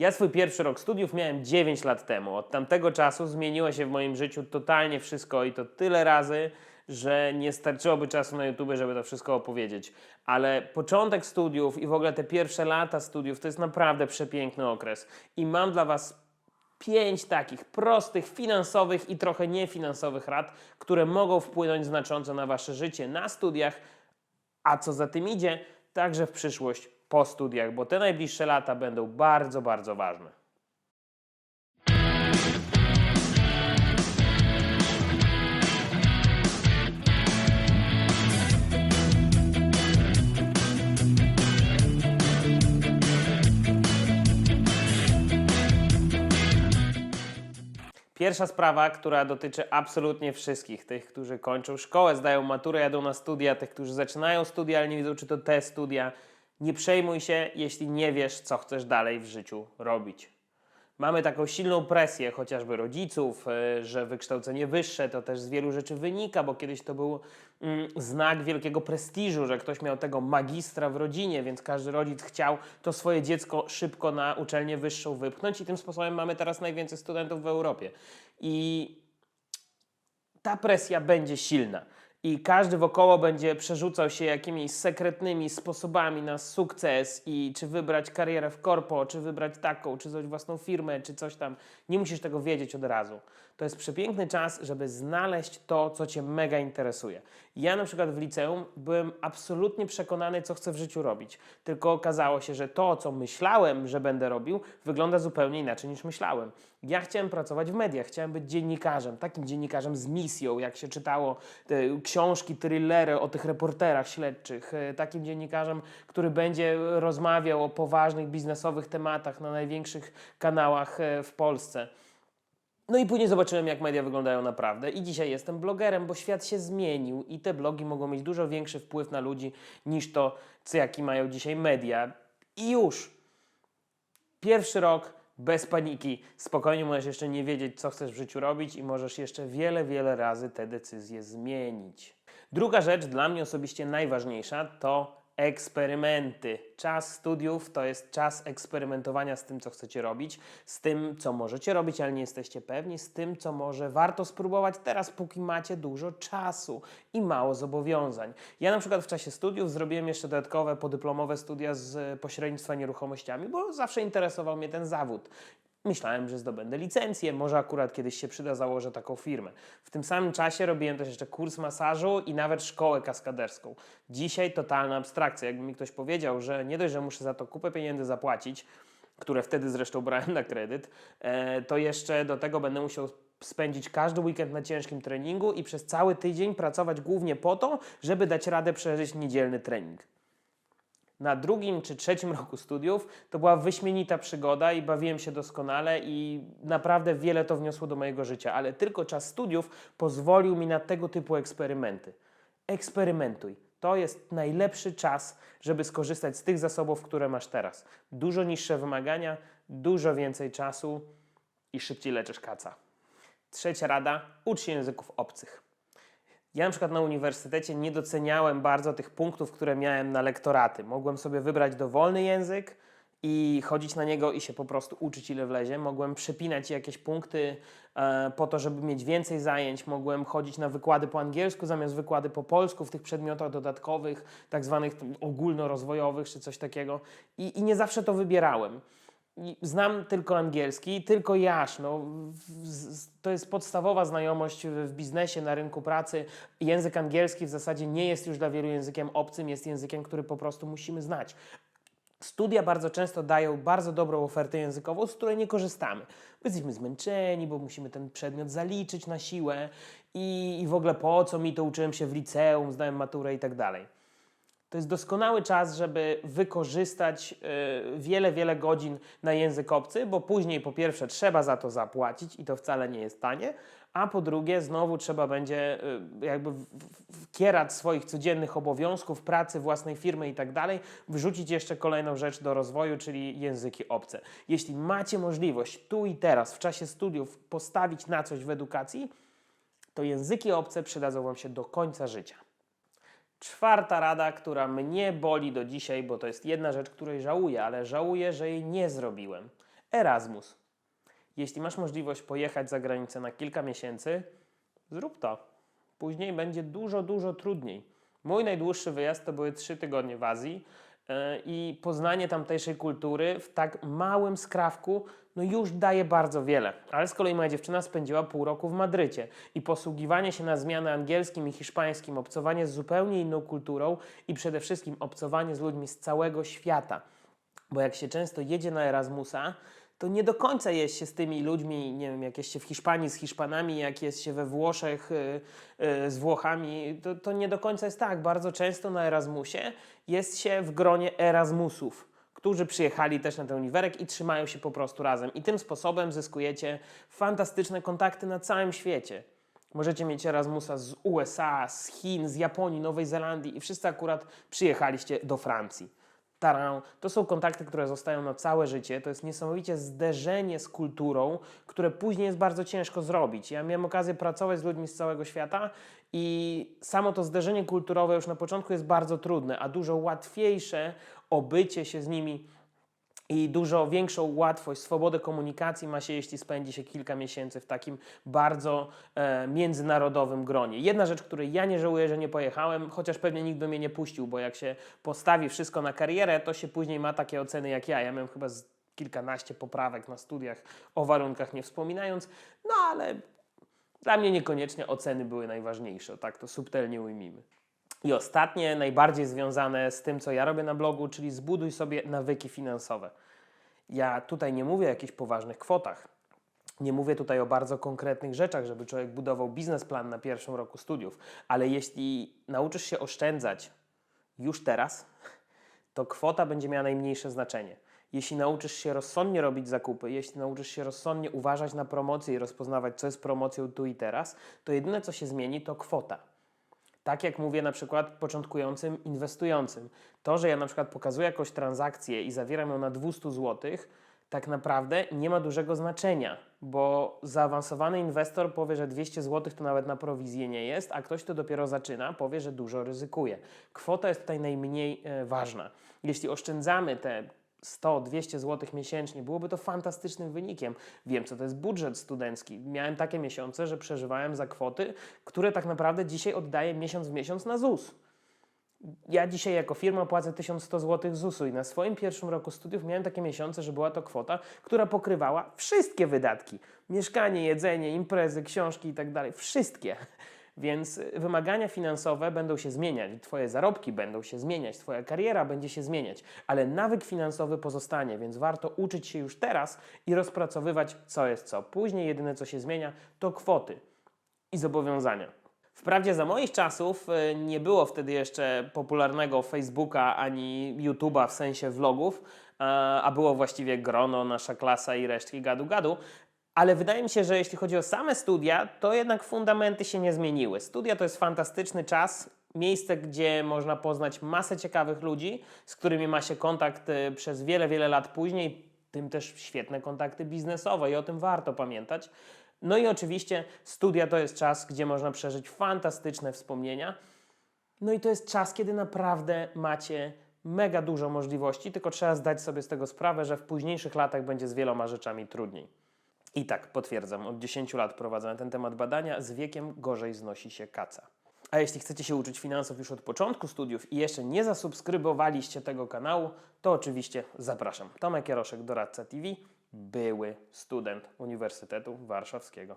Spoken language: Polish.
Ja swój pierwszy rok studiów miałem 9 lat temu. Od tamtego czasu zmieniło się w moim życiu totalnie wszystko i to tyle razy, że nie starczyłoby czasu na YouTube, żeby to wszystko opowiedzieć. Ale początek studiów i w ogóle te pierwsze lata studiów to jest naprawdę przepiękny okres. I mam dla Was pięć takich prostych, finansowych i trochę niefinansowych rad, które mogą wpłynąć znacząco na Wasze życie na studiach, a co za tym idzie, także w przyszłość po studiach, bo te najbliższe lata będą bardzo, bardzo ważne. Pierwsza sprawa, która dotyczy absolutnie wszystkich, tych, którzy kończą szkołę, zdają maturę, jadą na studia, tych, którzy zaczynają studia, ale nie wiedzą, czy to te studia. Nie przejmuj się, jeśli nie wiesz, co chcesz dalej w życiu robić. Mamy taką silną presję, chociażby rodziców, y, że wykształcenie wyższe to też z wielu rzeczy wynika, bo kiedyś to był mm, znak wielkiego prestiżu, że ktoś miał tego magistra w rodzinie, więc każdy rodzic chciał to swoje dziecko szybko na uczelnię wyższą wypchnąć i tym sposobem mamy teraz najwięcej studentów w Europie. I ta presja będzie silna. I każdy wokoło będzie przerzucał się jakimiś sekretnymi sposobami na sukces i czy wybrać karierę w korpo, czy wybrać taką, czy coś własną firmę, czy coś tam. Nie musisz tego wiedzieć od razu. To jest przepiękny czas, żeby znaleźć to, co Cię mega interesuje. Ja na przykład w liceum byłem absolutnie przekonany, co chcę w życiu robić. Tylko okazało się, że to, co myślałem, że będę robił, wygląda zupełnie inaczej niż myślałem. Ja chciałem pracować w mediach, chciałem być dziennikarzem, takim dziennikarzem z misją, jak się czytało te książki, thrillery o tych reporterach śledczych, e, takim dziennikarzem, który będzie rozmawiał o poważnych biznesowych tematach na największych kanałach e, w Polsce. No i później zobaczyłem, jak media wyglądają naprawdę. I dzisiaj jestem blogerem, bo świat się zmienił i te blogi mogą mieć dużo większy wpływ na ludzi niż to, co jaki mają dzisiaj media. I już. Pierwszy rok bez paniki. Spokojnie możesz jeszcze nie wiedzieć, co chcesz w życiu robić i możesz jeszcze wiele, wiele razy te decyzje zmienić. Druga rzecz, dla mnie osobiście najważniejsza, to eksperymenty. Czas studiów to jest czas eksperymentowania z tym, co chcecie robić, z tym, co możecie robić, ale nie jesteście pewni, z tym, co może warto spróbować teraz, póki macie dużo czasu i mało zobowiązań. Ja na przykład w czasie studiów zrobiłem jeszcze dodatkowe podyplomowe studia z pośrednictwa nieruchomościami, bo zawsze interesował mnie ten zawód. Myślałem, że zdobędę licencję, może akurat kiedyś się przyda, założę taką firmę. W tym samym czasie robiłem też jeszcze kurs masażu i nawet szkołę kaskaderską. Dzisiaj totalna abstrakcja. Jakby mi ktoś powiedział, że nie dość, że muszę za to kupę pieniędzy zapłacić, które wtedy zresztą brałem na kredyt, e, to jeszcze do tego będę musiał spędzić każdy weekend na ciężkim treningu i przez cały tydzień pracować głównie po to, żeby dać radę przeżyć niedzielny trening na drugim czy trzecim roku studiów to była wyśmienita przygoda i bawiłem się doskonale i naprawdę wiele to wniosło do mojego życia, ale tylko czas studiów pozwolił mi na tego typu eksperymenty. Eksperymentuj. To jest najlepszy czas, żeby skorzystać z tych zasobów, które masz teraz. Dużo niższe wymagania, dużo więcej czasu i szybciej leczysz kaca. Trzecia rada: ucz się języków obcych. Ja na przykład na uniwersytecie nie doceniałem bardzo tych punktów, które miałem na lektoraty. Mogłem sobie wybrać dowolny język i chodzić na niego i się po prostu uczyć ile wlezie. Mogłem przypinać jakieś punkty e, po to, żeby mieć więcej zajęć. Mogłem chodzić na wykłady po angielsku zamiast wykłady po polsku w tych przedmiotach dodatkowych, tak zwanych ogólnorozwojowych czy coś takiego. I, i nie zawsze to wybierałem. Znam tylko angielski, tylko jasz. No, to jest podstawowa znajomość w w biznesie, na rynku pracy. Język angielski w zasadzie nie jest już dla wielu językiem obcym, jest językiem, który po prostu musimy znać. Studia bardzo często dają bardzo dobrą ofertę językową, z której nie korzystamy. Bo jesteśmy zmęczeni, bo musimy ten przedmiot zaliczyć na siłę i, i w ogóle po co mi to uczyłem się w liceum, zdałem maturę i tak dalej. To jest doskonały czas, żeby wykorzystać y, wiele, wiele godzin na język obcy, bo później po pierwsze trzeba za to zapłacić i to wcale nie jest tanie, a po drugie znowu trzeba będzie y, jakby wkierać swoich codziennych obowiązków, pracy, własnej firmy i tak dalej, wrzucić jeszcze kolejną rzecz do rozwoju, czyli języki obce. Jeśli macie możliwość tu i teraz w czasie studiów postawić na coś w edukacji, to języki obce przydadzą Wam się do końca życia. Czwarta rada, która mnie boli do dzisiaj, bo to jest jedna rzecz, której żałuję, ale żałuję, że jej nie zrobiłem. Erasmus. Jeśli masz możliwość pojechać za granicę na kilka miesięcy, zrób to. Później będzie dużo, dużo trudniej. Mój najdłuższy wyjazd to były trzy tygodnie w Azji i poznanie tamtejszej kultury w tak małym skrawku no już daje bardzo wiele. Ale z kolei moja dziewczyna spędziła pół roku w Madrycie i posługiwanie się na zmianę angielskim i hiszpańskim, obcowanie z zupełnie inną kulturą i przede wszystkim obcowanie z ludźmi z całego świata. Bo jak się często jedzie na Erasmusa, to nie do końca jest się z tymi ludźmi, nie wiem, jak jest się w Hiszpanii z Hiszpanami, jak jest się we Włoszech y, y, z Włochami, to, to nie do końca jest tak. Bardzo często na Erasmusie jest się w gronie Erasmusów, którzy przyjechali też na ten uniwerek i trzymają się po prostu razem. I tym sposobem zyskujecie fantastyczne kontakty na całym świecie. Możecie mieć Erasmusa z USA, z Chin, z Japonii, Nowej Zelandii i wszyscy akurat przyjechaliście do Francji. To są kontakty, które zostają na całe życie. To jest niesamowicie zderzenie z kulturą, które później jest bardzo ciężko zrobić. Ja miałem okazję pracować z ludźmi z całego świata i samo to zderzenie kulturowe już na początku jest bardzo trudne, a dużo łatwiejsze obycie się z nimi i dużo większą łatwość, swobodę komunikacji ma się, jeśli spędzi się kilka miesięcy w takim bardzo e, międzynarodowym gronie. Jedna rzecz, której ja nie żałuję, że nie pojechałem, chociaż pewnie nikt by mnie nie puścił, bo jak się postawi wszystko na karierę, to się później ma takie oceny jak ja. Ja miałem chyba kilkanaście poprawek na studiach, o warunkach nie wspominając, no ale dla mnie niekoniecznie oceny były najważniejsze, tak to subtelnie ujmijmy. I ostatnie, najbardziej związane z tym, co ja robię na blogu, czyli zbuduj sobie nawyki finansowe. Ja tutaj nie mówię o jakichś poważnych kwotach. Nie mówię tutaj o bardzo konkretnych rzeczach, żeby człowiek budował biznesplan na pierwszym roku studiów, ale jeśli nauczysz się oszczędzać już teraz, to kwota będzie miała najmniejsze znaczenie. Jeśli nauczysz się rozsądnie robić zakupy, jeśli nauczysz się rozsądnie uważać na promocje i rozpoznawać, co jest promocją tu i teraz, to jedyne, co się zmieni, to kwota. Tak jak mówię na przykład początkującym inwestującym. To, że ja na przykład pokazuję jakąś transakcję i zawieram ją na 200 zł, tak naprawdę nie ma dużego znaczenia, bo zaawansowany inwestor powie, że 200 zł to nawet na prowizję nie jest, a ktoś, kto dopiero zaczyna, powie, że dużo ryzykuje. Kwota jest tutaj najmniej e, ważna. Jeśli oszczędzamy te 100-200 zł miesięcznie, byłoby to fantastycznym wynikiem. Wiem, co to jest budżet studencki. Miałem takie miesiące, że przeżywałem za kwoty, które tak naprawdę dzisiaj oddaję miesiąc w miesiąc na ZUS. Ja dzisiaj jako firma płacę 1100 zł ZUS-u i na swoim pierwszym roku studiów miałem takie miesiące, że była to kwota, która pokrywała wszystkie wydatki. Mieszkanie, jedzenie, imprezy, książki i tak dalej. Wszystkie. Więc wymagania finansowe będą się zmieniać, Twoje zarobki będą się zmieniać, Twoja kariera będzie się zmieniać, ale nawyk finansowy pozostanie, więc warto uczyć się już teraz i rozpracowywać, co jest co. Później jedyne, co się zmienia, to kwoty i zobowiązania. Wprawdzie za moich czasów y, nie było wtedy jeszcze popularnego Facebooka ani YouTube'a w sensie vlogów, a było właściwie grono, nasza klasa i resztki gadu-gadu, ale wydaje mi się, że jeśli chodzi o same studia, to jednak fundamenty się nie zmieniły. Studia to jest fantastyczny czas, miejsce, gdzie można poznać masę ciekawych ludzi, z którymi ma się kontakt y, przez wiele, wiele lat później, tym też świetne kontakty biznesowe i o tym warto pamiętać. No i oczywiście studia to jest czas, gdzie można przeżyć fantastyczne wspomnienia. No i to jest czas, kiedy naprawdę macie mega dużo możliwości, tylko trzeba zdać sobie z tego sprawę, że w późniejszych latach będzie z wieloma rzeczami trudniej. I tak, potwierdzam, od 10 lat prowadzę na ten temat badania, z wiekiem gorzej znosi się kaca. A jeśli chcecie się uczyć finansów już od początku studiów i jeszcze nie zasubskrybowaliście tego kanału, to oczywiście zapraszam. Tomek Jaroszek, Doradca TV, były student Uniwersytetu Warszawskiego.